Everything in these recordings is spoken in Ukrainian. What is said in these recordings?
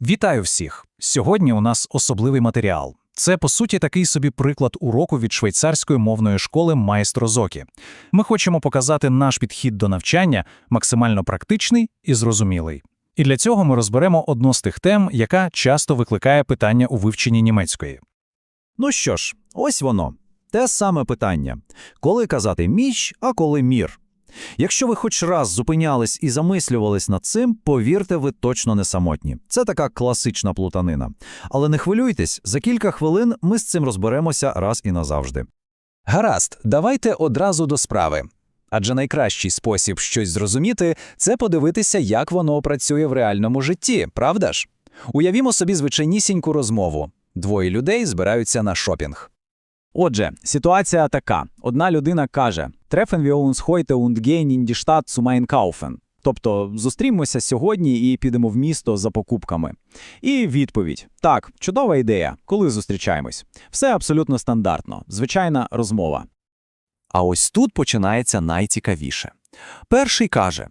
Вітаю всіх! Сьогодні у нас особливий матеріал. Це, по суті, такий собі приклад уроку від швейцарської мовної школи Майстро Зокі. Ми хочемо показати наш підхід до навчання максимально практичний і зрозумілий. І для цього ми розберемо одну з тих тем, яка часто викликає питання у вивченні німецької. Ну що ж, ось воно. Те саме питання. Коли казати «міч», а коли «мір»? Якщо ви хоч раз зупинялись і замислювались над цим, повірте, ви точно не самотні. Це така класична плутанина. Але не хвилюйтесь, за кілька хвилин ми з цим розберемося раз і назавжди. Гаразд, давайте одразу до справи. Адже найкращий спосіб щось зрозуміти це подивитися, як воно працює в реальному житті, правда ж? Уявімо собі звичайнісіньку розмову. Двоє людей збираються на шопінг. Отже, ситуація така: одна людина каже: Treffen wir uns heute und gehen in die Stadt zu einkaufen. Тобто зустрімося сьогодні і підемо в місто за покупками. І відповідь: так, чудова ідея. Коли зустрічаємось? Все абсолютно стандартно, звичайна розмова. А ось тут починається найцікавіше. Перший каже: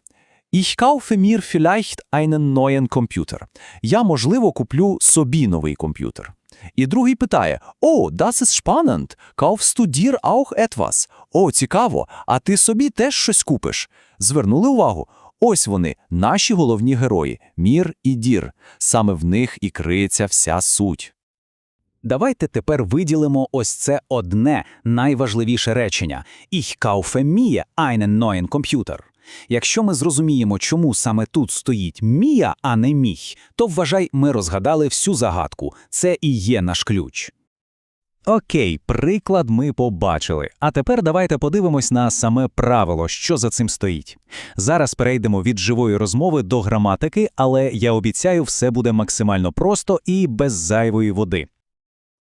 Ich kaufe mir vielleicht einen neuen Computer. Я, можливо, куплю собі новий комп'ютер. І другий питає: О, das ist spannend. Kaufst du dir auch etwas? О, цікаво, а ти собі теж щось купиш. Звернули увагу? Ось вони, наші головні герої Мір і Дір. Саме в них і криється вся суть. Давайте тепер виділимо ось це одне найважливіше речення «Ich kaufe mir einen neuen Computer». Якщо ми зрозуміємо, чому саме тут стоїть «мія», а не «міх», то вважай, ми розгадали всю загадку. Це і є наш ключ. Окей, приклад ми побачили. А тепер давайте подивимось на саме правило, що за цим стоїть. Зараз перейдемо від живої розмови до граматики, але я обіцяю, все буде максимально просто і без зайвої води.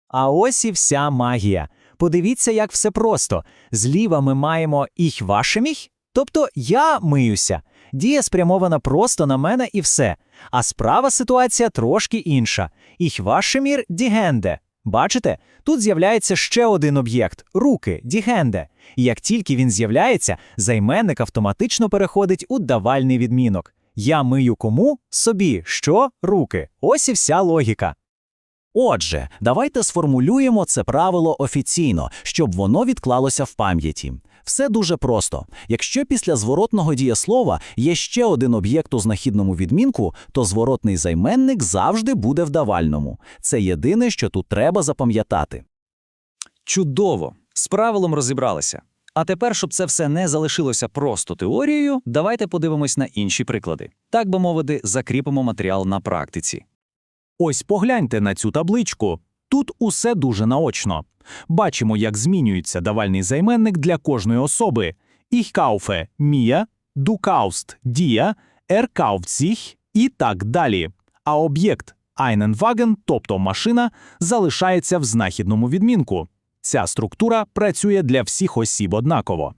А ось і вся магія. Подивіться, як все просто. Зліва ми маємо «ich wasche mich», тобто «я миюся». Дія спрямована просто на мене і все. А справа ситуація трошки інша. «Ich wasche die Hände». Бачите? Тут з'являється ще один об'єкт – руки, дігенде. Як тільки він з'являється, займенник автоматично переходить у давальний відмінок. Я мию кому? Собі. Що? Руки. Ось і вся логіка. Отже, давайте сформулюємо це правило офіційно, щоб воно відклалося в пам'яті. Все дуже просто. Якщо після зворотного дієслова є ще один об'єкт у знахідному відмінку, то зворотний займенник завжди буде в давальному. Це єдине, що тут треба запам'ятати. Чудово! З правилом розібралися. А тепер, щоб це все не залишилося просто теорією, давайте подивимось на інші приклади. Так би мовити, закріпимо матеріал на практиці. Ось погляньте на цю табличку. Тут усе дуже наочно. Бачимо, як змінюється давальний займенник для кожної особи. Kaufst dir, er kauft sich і так далі. А об'єкт Wagen, тобто машина, залишається в знахідному відмінку. Ця структура працює для всіх осіб однаково.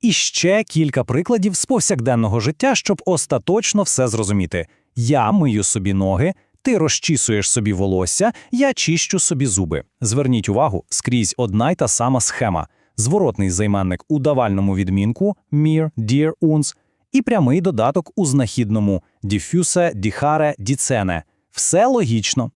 І ще кілька прикладів з повсякденного життя, щоб остаточно все зрозуміти. Я мию собі ноги, ти розчісуєш собі волосся, я чищу собі зуби. Зверніть увагу, скрізь одна й та сама схема. Зворотний займенник у давальному відмінку mir, dir, uns і прямий додаток у знахідному diffuse, dicare, dicene. Все логічно.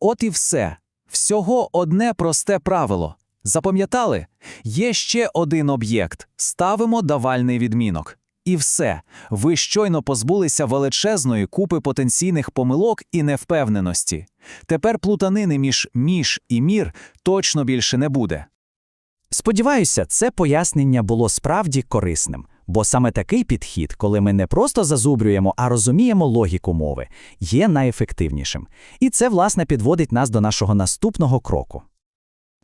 От і все. Всього одне просте правило. Запам'ятали? Є ще один об'єкт. Ставимо давальний відмінок. І все. Ви щойно позбулися величезної купи потенційних помилок і невпевненості. Тепер плутанини між між і мір точно більше не буде. Сподіваюся, це пояснення було справді корисним, бо саме такий підхід, коли ми не просто зазубрюємо, а розуміємо логіку мови, є найефективнішим. І це, власне, підводить нас до нашого наступного кроку.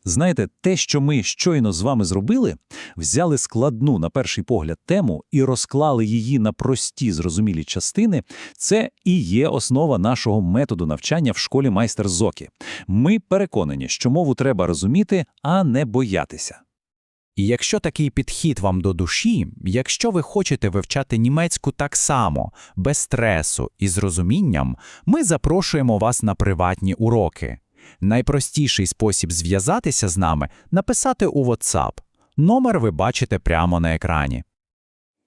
Знаєте, те, що ми щойно з вами зробили, взяли складну на перший погляд тему і розклали її на прості зрозумілі частини, це і є основа нашого методу навчання в школі майстер Зокі. Ми переконані, що мову треба розуміти, а не боятися. І якщо такий підхід вам до душі, якщо ви хочете вивчати німецьку так само, без стресу і з розумінням, ми запрошуємо вас на приватні уроки. Найпростіший спосіб зв'язатися з нами написати у WhatsApp. Номер ви бачите прямо на екрані.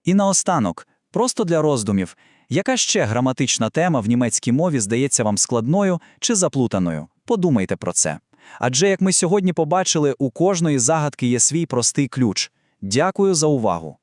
І наостанок, просто для роздумів, Яка ще граматична тема в німецькій мові здається вам складною чи заплутаною? Подумайте про це. Адже, як ми сьогодні побачили, у кожної загадки є свій простий ключ. Дякую за увагу.